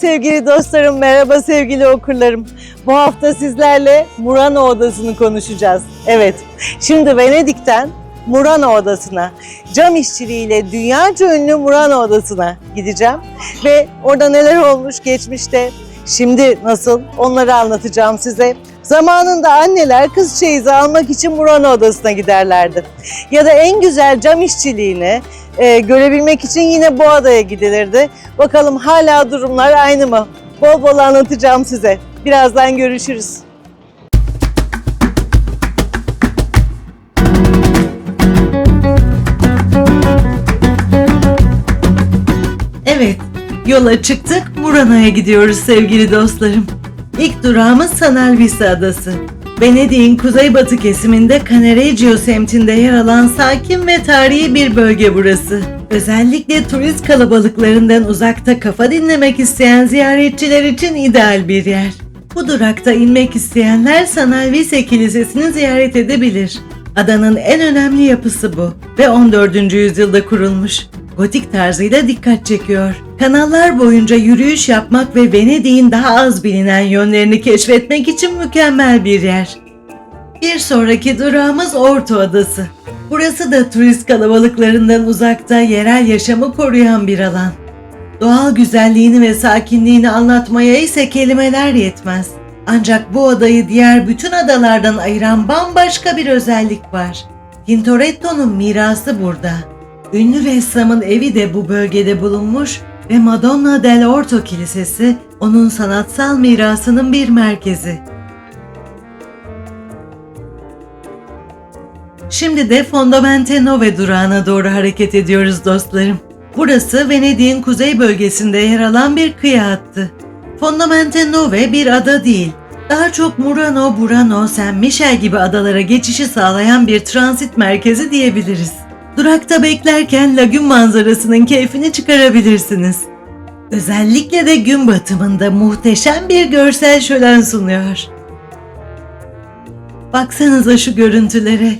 Sevgili dostlarım, merhaba sevgili okurlarım. Bu hafta sizlerle Murano Odası'nı konuşacağız. Evet, şimdi Venedik'ten Murano Odası'na, cam işçiliğiyle dünyaca ünlü Murano Odası'na gideceğim. Ve orada neler olmuş geçmişte, şimdi nasıl onları anlatacağım size. Zamanında anneler kız çeyizi almak için Murano Odası'na giderlerdi. Ya da en güzel cam işçiliğini e, görebilmek için yine bu adaya gidilirdi. Bakalım hala durumlar aynı mı? Bol bol anlatacağım size. Birazdan görüşürüz. Evet, yola çıktık. Murano'ya gidiyoruz sevgili dostlarım. İlk durağımız San Elvisi Adası. Venedik'in kuzeybatı kesiminde Canereggio semtinde yer alan sakin ve tarihi bir bölge burası. Özellikle turist kalabalıklarından uzakta kafa dinlemek isteyen ziyaretçiler için ideal bir yer. Bu durakta inmek isteyenler San Elvise Kilisesi'ni ziyaret edebilir. Adanın en önemli yapısı bu ve 14. yüzyılda kurulmuş. Gotik tarzıyla dikkat çekiyor. Kanallar boyunca yürüyüş yapmak ve Venedik'in daha az bilinen yönlerini keşfetmek için mükemmel bir yer. Bir sonraki durağımız Orta Adası. Burası da turist kalabalıklarından uzakta yerel yaşamı koruyan bir alan. Doğal güzelliğini ve sakinliğini anlatmaya ise kelimeler yetmez. Ancak bu adayı diğer bütün adalardan ayıran bambaşka bir özellik var. Tintoretto'nun mirası burada. Ünlü ressamın evi de bu bölgede bulunmuş ve Madonna del Orto Kilisesi onun sanatsal mirasının bir merkezi. Şimdi de Fondamente Nove durağına doğru hareket ediyoruz dostlarım. Burası Venedik'in kuzey bölgesinde yer alan bir kıyı hattı. Fondamente Nove bir ada değil, daha çok Murano, Burano, San Michel gibi adalara geçişi sağlayan bir transit merkezi diyebiliriz. Durakta beklerken lagün manzarasının keyfini çıkarabilirsiniz. Özellikle de gün batımında muhteşem bir görsel şölen sunuyor. Baksanıza şu görüntülere.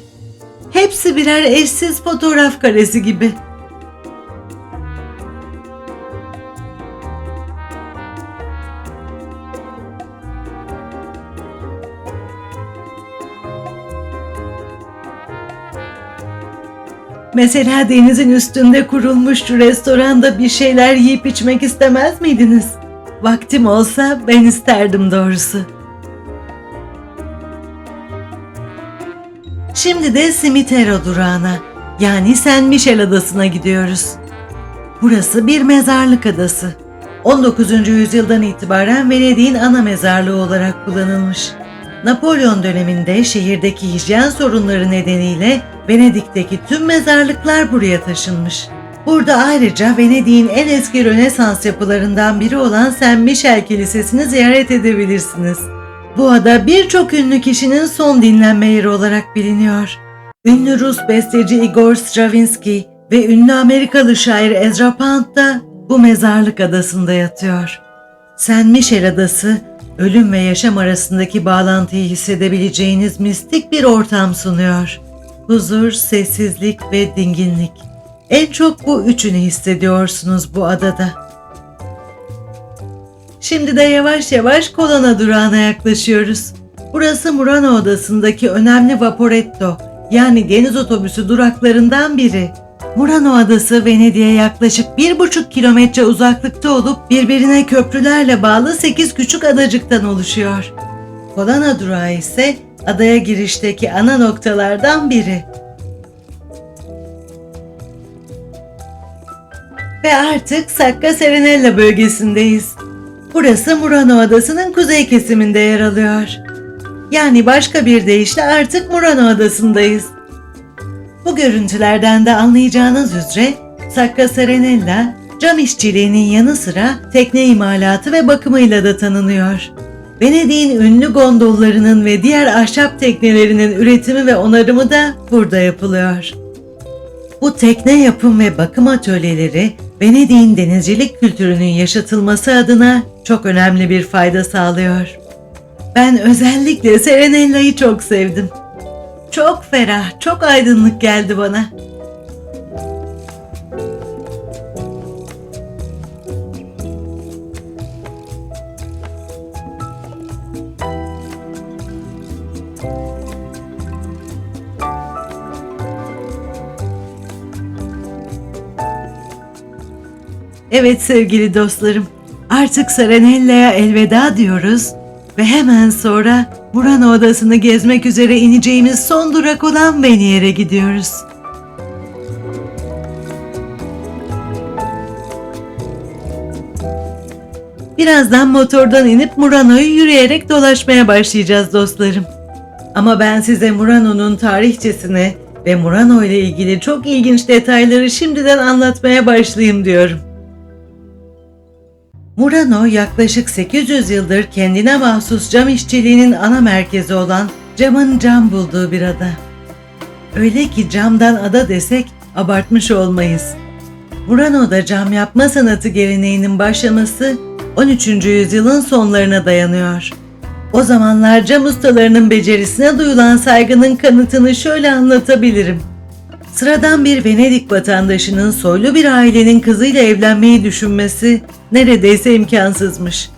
Hepsi birer eşsiz fotoğraf karesi gibi. Mesela denizin üstünde kurulmuş restoranda bir şeyler yiyip içmek istemez miydiniz? Vaktim olsa ben isterdim doğrusu. Şimdi de Simitero durağına yani San Michel adasına gidiyoruz. Burası bir mezarlık adası. 19. yüzyıldan itibaren Venedik'in ana mezarlığı olarak kullanılmış. Napolyon döneminde şehirdeki hijyen sorunları nedeniyle Venedik'teki tüm mezarlıklar buraya taşınmış. Burada ayrıca Venedik'in en eski Rönesans yapılarından biri olan Saint Michel Kilisesi'ni ziyaret edebilirsiniz. Bu ada birçok ünlü kişinin son dinlenme yeri olarak biliniyor. Ünlü Rus besteci Igor Stravinsky ve ünlü Amerikalı şair Ezra Pound da bu mezarlık adasında yatıyor. Saint Michel adası ölüm ve yaşam arasındaki bağlantıyı hissedebileceğiniz mistik bir ortam sunuyor. Huzur, sessizlik ve dinginlik. En çok bu üçünü hissediyorsunuz bu adada. Şimdi de yavaş yavaş Kolona durağına yaklaşıyoruz. Burası Murano Adası'ndaki önemli Vaporetto yani deniz otobüsü duraklarından biri. Murano Adası Venedik'e yaklaşık bir buçuk kilometre uzaklıkta olup birbirine köprülerle bağlı 8 küçük adacıktan oluşuyor. Kolana durağı ise adaya girişteki ana noktalardan biri. Ve artık Sacca Serenella bölgesindeyiz. Burası Murano Adası'nın kuzey kesiminde yer alıyor. Yani başka bir deyişle artık Murano Adası'ndayız. Bu görüntülerden de anlayacağınız üzere Sacca Serenella cam işçiliğinin yanı sıra tekne imalatı ve bakımıyla da tanınıyor. Venedik'in ünlü gondollarının ve diğer ahşap teknelerinin üretimi ve onarımı da burada yapılıyor. Bu tekne yapım ve bakım atölyeleri Venedik'in denizcilik kültürünün yaşatılması adına çok önemli bir fayda sağlıyor. Ben özellikle Serenella'yı çok sevdim. Çok ferah, çok aydınlık geldi bana. Evet sevgili dostlarım, artık Saranella'ya elveda diyoruz ve hemen sonra Murano odasını gezmek üzere ineceğimiz son durak olan Venier'e gidiyoruz. Birazdan motordan inip Murano'yu yürüyerek dolaşmaya başlayacağız dostlarım. Ama ben size Murano'nun tarihçesini ve Murano ile ilgili çok ilginç detayları şimdiden anlatmaya başlayayım diyorum. Murano yaklaşık 800 yıldır kendine mahsus cam işçiliğinin ana merkezi olan camın cam bulduğu bir ada. Öyle ki camdan ada desek abartmış olmayız. Murano'da cam yapma sanatı geleneğinin başlaması 13. yüzyılın sonlarına dayanıyor. O zamanlar cam ustalarının becerisine duyulan saygının kanıtını şöyle anlatabilirim. Sıradan bir Venedik vatandaşının soylu bir ailenin kızıyla evlenmeyi düşünmesi neredeyse imkansızmış.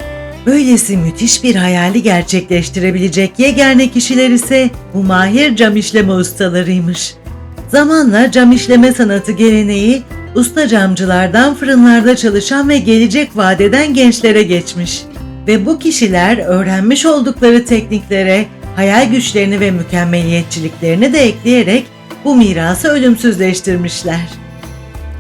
Böylesi müthiş bir hayali gerçekleştirebilecek yegane kişiler ise bu mahir cam işleme ustalarıymış. Zamanla cam işleme sanatı geleneği usta camcılardan fırınlarda çalışan ve gelecek vadeden gençlere geçmiş. Ve bu kişiler öğrenmiş oldukları tekniklere hayal güçlerini ve mükemmeliyetçiliklerini de ekleyerek bu mirası ölümsüzleştirmişler.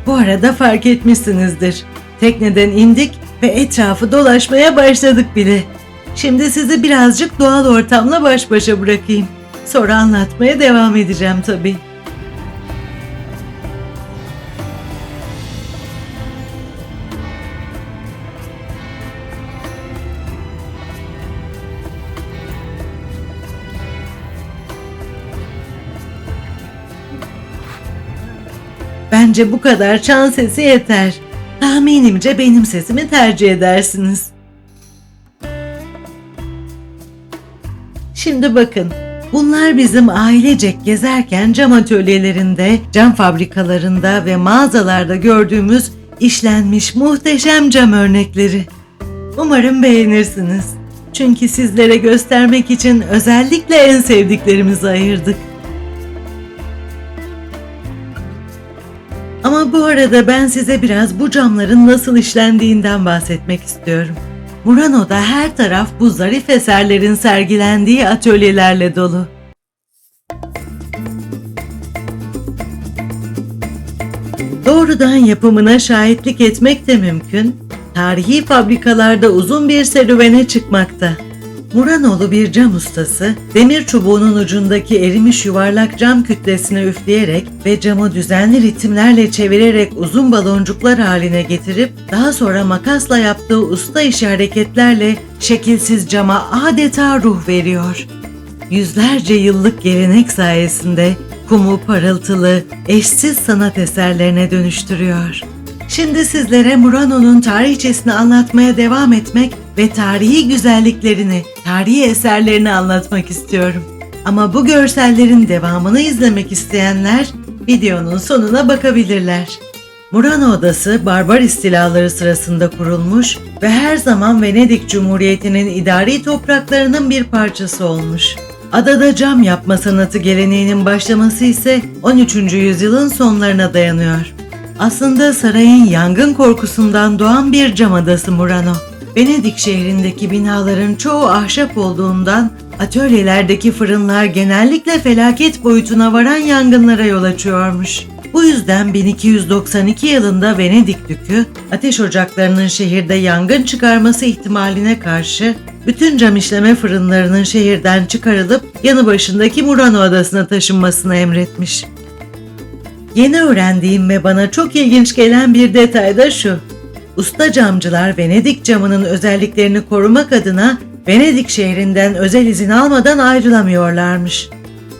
Bu arada fark etmişsinizdir. Tekneden indik ve etrafı dolaşmaya başladık bile. Şimdi sizi birazcık doğal ortamla baş başa bırakayım. Sonra anlatmaya devam edeceğim tabii. Bence bu kadar çan sesi yeter. Tahminimce benim sesimi tercih edersiniz. Şimdi bakın. Bunlar bizim ailecek gezerken cam atölyelerinde, cam fabrikalarında ve mağazalarda gördüğümüz işlenmiş muhteşem cam örnekleri. Umarım beğenirsiniz. Çünkü sizlere göstermek için özellikle en sevdiklerimizi ayırdık. Bu arada ben size biraz bu camların nasıl işlendiğinden bahsetmek istiyorum. Murano'da her taraf bu zarif eserlerin sergilendiği atölyelerle dolu. Doğrudan yapımına şahitlik etmek de mümkün, tarihi fabrikalarda uzun bir serüvene çıkmakta. Muranoğlu bir cam ustası, demir çubuğunun ucundaki erimiş yuvarlak cam kütlesine üfleyerek ve camı düzenli ritimlerle çevirerek uzun baloncuklar haline getirip daha sonra makasla yaptığı usta işi hareketlerle şekilsiz cama adeta ruh veriyor. Yüzlerce yıllık gelenek sayesinde kumu parıltılı, eşsiz sanat eserlerine dönüştürüyor. Şimdi sizlere Murano'nun tarihçesini anlatmaya devam etmek ve tarihi güzelliklerini, tarihi eserlerini anlatmak istiyorum. Ama bu görsellerin devamını izlemek isteyenler videonun sonuna bakabilirler. Murano Odası barbar istilaları sırasında kurulmuş ve her zaman Venedik Cumhuriyeti'nin idari topraklarının bir parçası olmuş. Adada cam yapma sanatı geleneğinin başlaması ise 13. yüzyılın sonlarına dayanıyor. Aslında sarayın yangın korkusundan doğan bir cam adası Murano. Venedik şehrindeki binaların çoğu ahşap olduğundan atölyelerdeki fırınlar genellikle felaket boyutuna varan yangınlara yol açıyormuş. Bu yüzden 1292 yılında Venedik Dükü ateş ocaklarının şehirde yangın çıkarması ihtimaline karşı bütün cam işleme fırınlarının şehirden çıkarılıp yanı başındaki Murano adasına taşınmasını emretmiş. Yeni öğrendiğim ve bana çok ilginç gelen bir detay da şu. Usta camcılar Venedik camının özelliklerini korumak adına Venedik şehrinden özel izin almadan ayrılamıyorlarmış.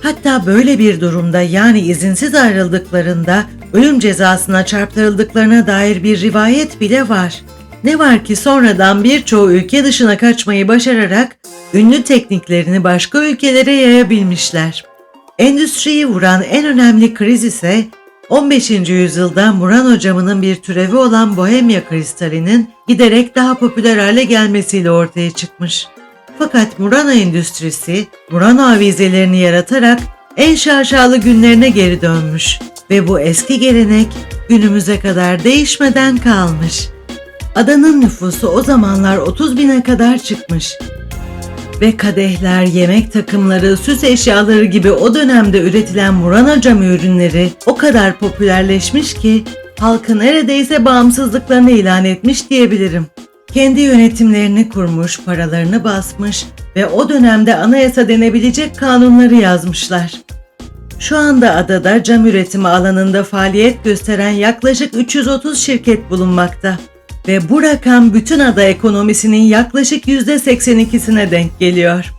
Hatta böyle bir durumda yani izinsiz ayrıldıklarında ölüm cezasına çarptırıldıklarına dair bir rivayet bile var. Ne var ki sonradan birçoğu ülke dışına kaçmayı başararak ünlü tekniklerini başka ülkelere yayabilmişler. Endüstriyi vuran en önemli kriz ise 15. yüzyılda Murano camının bir türevi olan Bohemia kristalinin giderek daha popüler hale gelmesiyle ortaya çıkmış. Fakat Murano endüstrisi Murano avizelerini yaratarak en şaşalı günlerine geri dönmüş ve bu eski gelenek günümüze kadar değişmeden kalmış. Adanın nüfusu o zamanlar 30 bine kadar çıkmış. Ve kadehler, yemek takımları, süs eşyaları gibi o dönemde üretilen Murano cam ürünleri o kadar popülerleşmiş ki halkı neredeyse bağımsızlıklarını ilan etmiş diyebilirim. Kendi yönetimlerini kurmuş, paralarını basmış ve o dönemde anayasa denebilecek kanunları yazmışlar. Şu anda adada cam üretimi alanında faaliyet gösteren yaklaşık 330 şirket bulunmakta ve bu rakam bütün ada ekonomisinin yaklaşık %82'sine denk geliyor.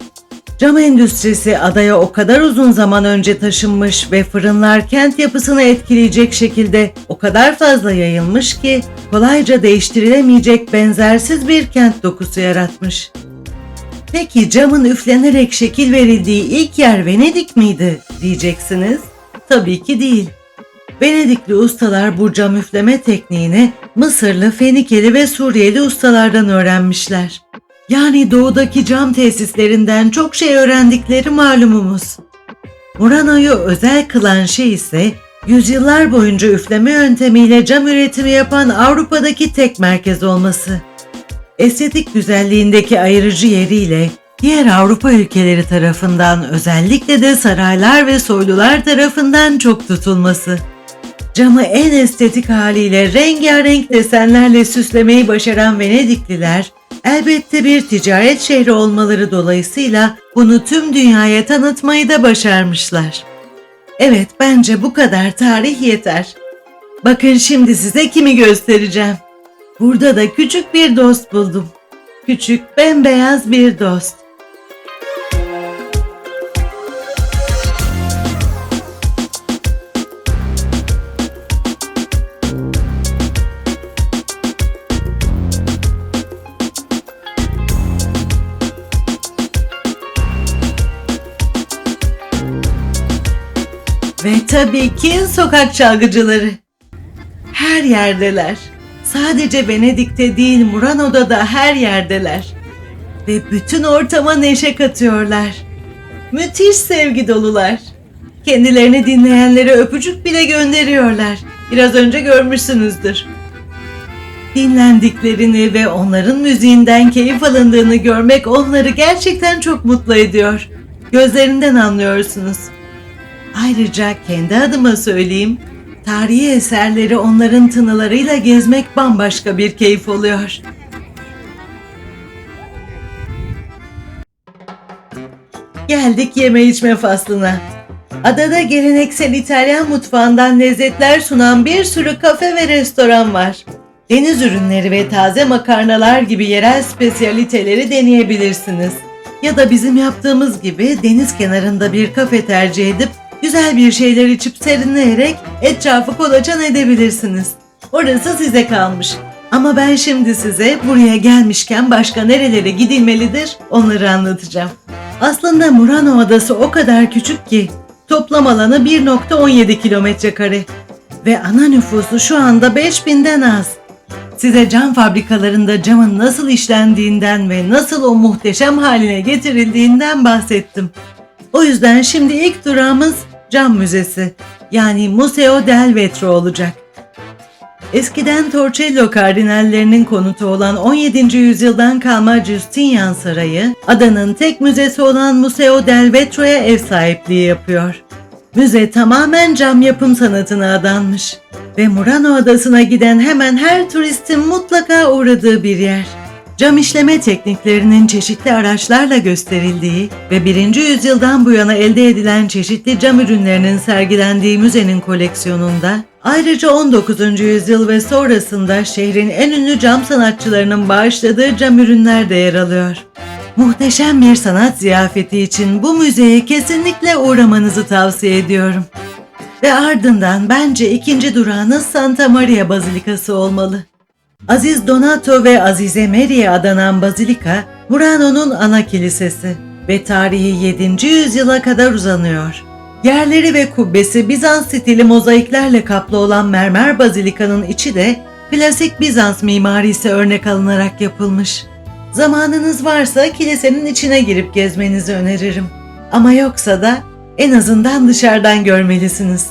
Cam endüstrisi adaya o kadar uzun zaman önce taşınmış ve fırınlar kent yapısını etkileyecek şekilde o kadar fazla yayılmış ki kolayca değiştirilemeyecek benzersiz bir kent dokusu yaratmış. Peki camın üflenerek şekil verildiği ilk yer Venedik miydi diyeceksiniz? Tabii ki değil. Venedikli ustalar bu cam üfleme tekniğini Mısırlı, Fenikeli ve Suriyeli ustalardan öğrenmişler. Yani doğudaki cam tesislerinden çok şey öğrendikleri malumumuz. Murano'yu özel kılan şey ise yüzyıllar boyunca üfleme yöntemiyle cam üretimi yapan Avrupa'daki tek merkez olması. Estetik güzelliğindeki ayırıcı yeriyle diğer Avrupa ülkeleri tarafından özellikle de saraylar ve soylular tarafından çok tutulması. Camı en estetik haliyle rengarenk desenlerle süslemeyi başaran Venedikliler, elbette bir ticaret şehri olmaları dolayısıyla bunu tüm dünyaya tanıtmayı da başarmışlar. Evet, bence bu kadar tarih yeter. Bakın şimdi size kimi göstereceğim. Burada da küçük bir dost buldum. Küçük, bembeyaz bir dost. Tabii ki sokak çalgıcıları. Her yerdeler. Sadece Venedik'te değil Murano'da da her yerdeler. Ve bütün ortama neşe katıyorlar. Müthiş sevgi dolular. Kendilerini dinleyenlere öpücük bile gönderiyorlar. Biraz önce görmüşsünüzdür. Dinlendiklerini ve onların müziğinden keyif alındığını görmek onları gerçekten çok mutlu ediyor. Gözlerinden anlıyorsunuz. Ayrıca kendi adıma söyleyeyim, tarihi eserleri onların tınılarıyla gezmek bambaşka bir keyif oluyor. Geldik yeme içme faslına. Adada geleneksel İtalyan mutfağından lezzetler sunan bir sürü kafe ve restoran var. Deniz ürünleri ve taze makarnalar gibi yerel spesiyaliteleri deneyebilirsiniz. Ya da bizim yaptığımız gibi deniz kenarında bir kafe tercih edip güzel bir şeyler içip serinleyerek etrafı kolaçan edebilirsiniz. Orası size kalmış. Ama ben şimdi size buraya gelmişken başka nerelere gidilmelidir onları anlatacağım. Aslında Murano Adası o kadar küçük ki toplam alanı 1.17 kilometre kare ve ana nüfusu şu anda 5000'den az. Size cam fabrikalarında camın nasıl işlendiğinden ve nasıl o muhteşem haline getirildiğinden bahsettim. O yüzden şimdi ilk durağımız Cam Müzesi yani Museo del Vetro olacak. Eskiden Torcello kardinallerinin konutu olan 17. yüzyıldan kalma Justinian Sarayı, adanın tek müzesi olan Museo del Vetro'ya ev sahipliği yapıyor. Müze tamamen cam yapım sanatına adanmış ve Murano adasına giden hemen her turistin mutlaka uğradığı bir yer. Cam işleme tekniklerinin çeşitli araçlarla gösterildiği ve 1. yüzyıldan bu yana elde edilen çeşitli cam ürünlerinin sergilendiği müzenin koleksiyonunda ayrıca 19. yüzyıl ve sonrasında şehrin en ünlü cam sanatçılarının bağışladığı cam ürünler de yer alıyor. Muhteşem bir sanat ziyafeti için bu müzeye kesinlikle uğramanızı tavsiye ediyorum. Ve ardından bence ikinci durağınız Santa Maria Bazilikası olmalı. Aziz Donato ve Azize Mary'e adanan bazilika, Murano'nun ana kilisesi ve tarihi 7. yüzyıla kadar uzanıyor. Yerleri ve kubbesi Bizans stili mozaiklerle kaplı olan mermer bazilikanın içi de klasik Bizans mimarisi örnek alınarak yapılmış. Zamanınız varsa kilisenin içine girip gezmenizi öneririm. Ama yoksa da en azından dışarıdan görmelisiniz.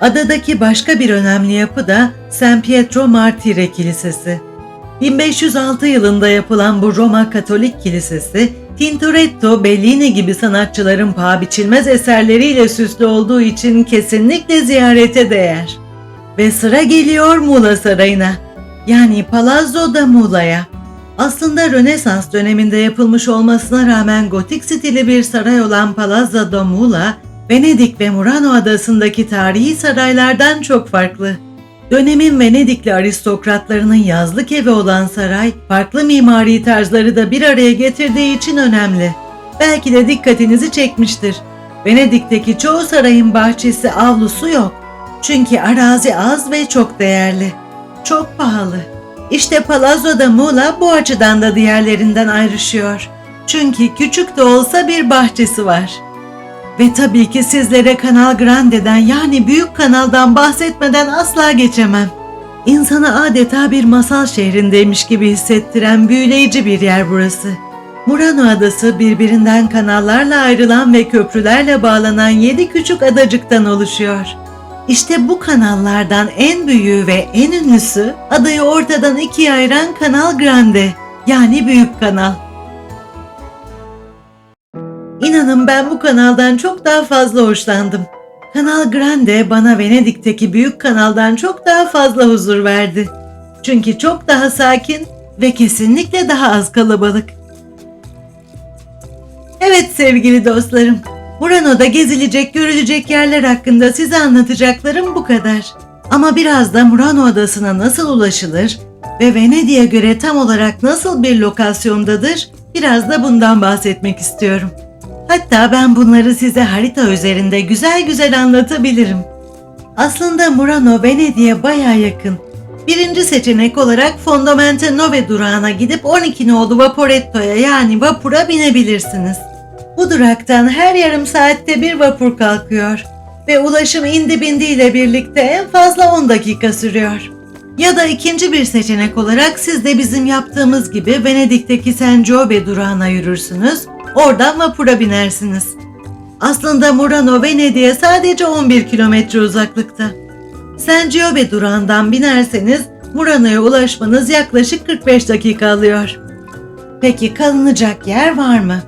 Adadaki başka bir önemli yapı da San Pietro Martire Kilisesi. 1506 yılında yapılan bu Roma Katolik Kilisesi, Tintoretto, Bellini gibi sanatçıların paha biçilmez eserleriyle süslü olduğu için kesinlikle ziyarete değer. Ve sıra geliyor Muğla Sarayı'na, yani Palazzo da Muğla'ya. Aslında Rönesans döneminde yapılmış olmasına rağmen gotik stili bir saray olan Palazzo da Muğla, Venedik ve Murano adasındaki tarihi saraylardan çok farklı. Dönemin Venedikli aristokratlarının yazlık evi olan saray, farklı mimari tarzları da bir araya getirdiği için önemli. Belki de dikkatinizi çekmiştir. Venedik'teki çoğu sarayın bahçesi, avlusu yok. Çünkü arazi az ve çok değerli. Çok pahalı. İşte Palazzo da Muğla bu açıdan da diğerlerinden ayrışıyor. Çünkü küçük de olsa bir bahçesi var. Ve tabii ki sizlere Kanal Grande'den yani Büyük Kanal'dan bahsetmeden asla geçemem. İnsanı adeta bir masal şehrindeymiş gibi hissettiren büyüleyici bir yer burası. Murano Adası birbirinden kanallarla ayrılan ve köprülerle bağlanan yedi küçük adacıktan oluşuyor. İşte bu kanallardan en büyüğü ve en ünlüsü adayı ortadan ikiye ayıran Kanal Grande yani Büyük Kanal. İnanın ben bu kanaldan çok daha fazla hoşlandım. Kanal Grande bana Venedik'teki büyük kanaldan çok daha fazla huzur verdi. Çünkü çok daha sakin ve kesinlikle daha az kalabalık. Evet sevgili dostlarım, Murano'da gezilecek, görülecek yerler hakkında size anlatacaklarım bu kadar. Ama biraz da Murano Adası'na nasıl ulaşılır ve Venedik'e göre tam olarak nasıl bir lokasyondadır biraz da bundan bahsetmek istiyorum. Hatta ben bunları size harita üzerinde güzel güzel anlatabilirim. Aslında Murano Venedik'e baya yakın. Birinci seçenek olarak Fondamente Nove durağına gidip 12 nolu Vaporetto'ya yani vapura binebilirsiniz. Bu duraktan her yarım saatte bir vapur kalkıyor ve ulaşım indi bindi ile birlikte en fazla 10 dakika sürüyor. Ya da ikinci bir seçenek olarak siz de bizim yaptığımız gibi Venedik'teki San Giove durağına yürürsünüz, oradan vapura binersiniz. Aslında Murano Venedik'e sadece 11 kilometre uzaklıkta. San Giove durağından binerseniz Murano'ya ulaşmanız yaklaşık 45 dakika alıyor. Peki kalınacak yer var mı?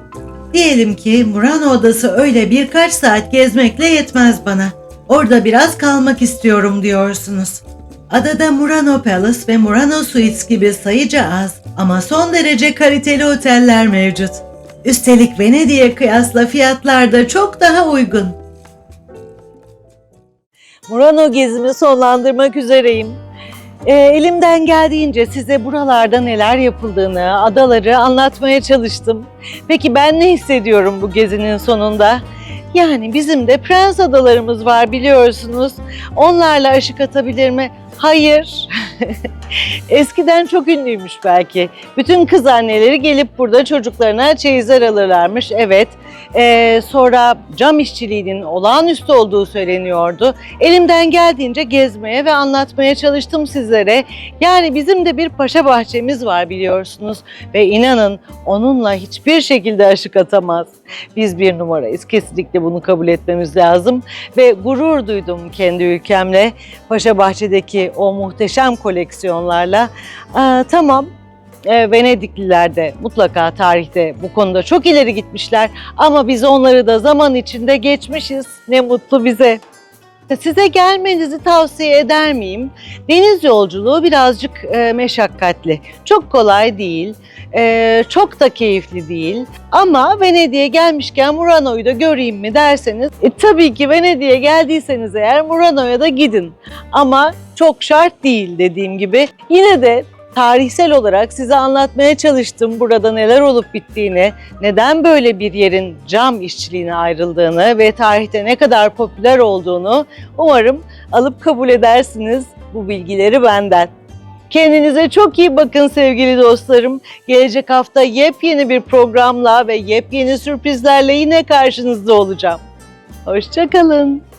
Diyelim ki Murano odası öyle birkaç saat gezmekle yetmez bana. Orada biraz kalmak istiyorum diyorsunuz. Adada Murano Palace ve Murano Suites gibi sayıca az ama son derece kaliteli oteller mevcut. Üstelik Venedik'e kıyasla fiyatlar da çok daha uygun. Murano gezimi sonlandırmak üzereyim. Ee, elimden geldiğince size buralarda neler yapıldığını, adaları anlatmaya çalıştım. Peki ben ne hissediyorum bu gezinin sonunda? Yani bizim de prens adalarımız var biliyorsunuz. Onlarla aşık atabilir mi? Hayır. Eskiden çok ünlüymüş belki. Bütün kız anneleri gelip burada çocuklarına çeyizler alırlarmış. Evet. Ee, sonra cam işçiliğinin olağanüstü olduğu söyleniyordu. Elimden geldiğince gezmeye ve anlatmaya çalıştım sizlere. Yani bizim de bir paşa bahçemiz var biliyorsunuz. Ve inanın onunla hiçbir şekilde aşık atamaz. Biz bir numarayız. Kesinlikle bunu kabul etmemiz lazım. Ve gurur duydum kendi ülkemle. Paşa Bahçe'deki o muhteşem koleksiyonlarla. Aa, tamam e, Venedikliler de mutlaka tarihte bu konuda çok ileri gitmişler ama biz onları da zaman içinde geçmişiz. Ne mutlu bize. Size gelmenizi tavsiye eder miyim? Deniz yolculuğu birazcık e, meşakkatli. Çok kolay değil, e, çok da keyifli değil. Ama Venedik'e gelmişken Murano'yu da göreyim mi derseniz, e, tabii ki Venedik'e geldiyseniz eğer Murano'ya da gidin. Ama çok şart değil dediğim gibi. Yine de tarihsel olarak size anlatmaya çalıştım burada neler olup bittiğini, neden böyle bir yerin cam işçiliğine ayrıldığını ve tarihte ne kadar popüler olduğunu umarım alıp kabul edersiniz bu bilgileri benden. Kendinize çok iyi bakın sevgili dostlarım. Gelecek hafta yepyeni bir programla ve yepyeni sürprizlerle yine karşınızda olacağım. Hoşçakalın.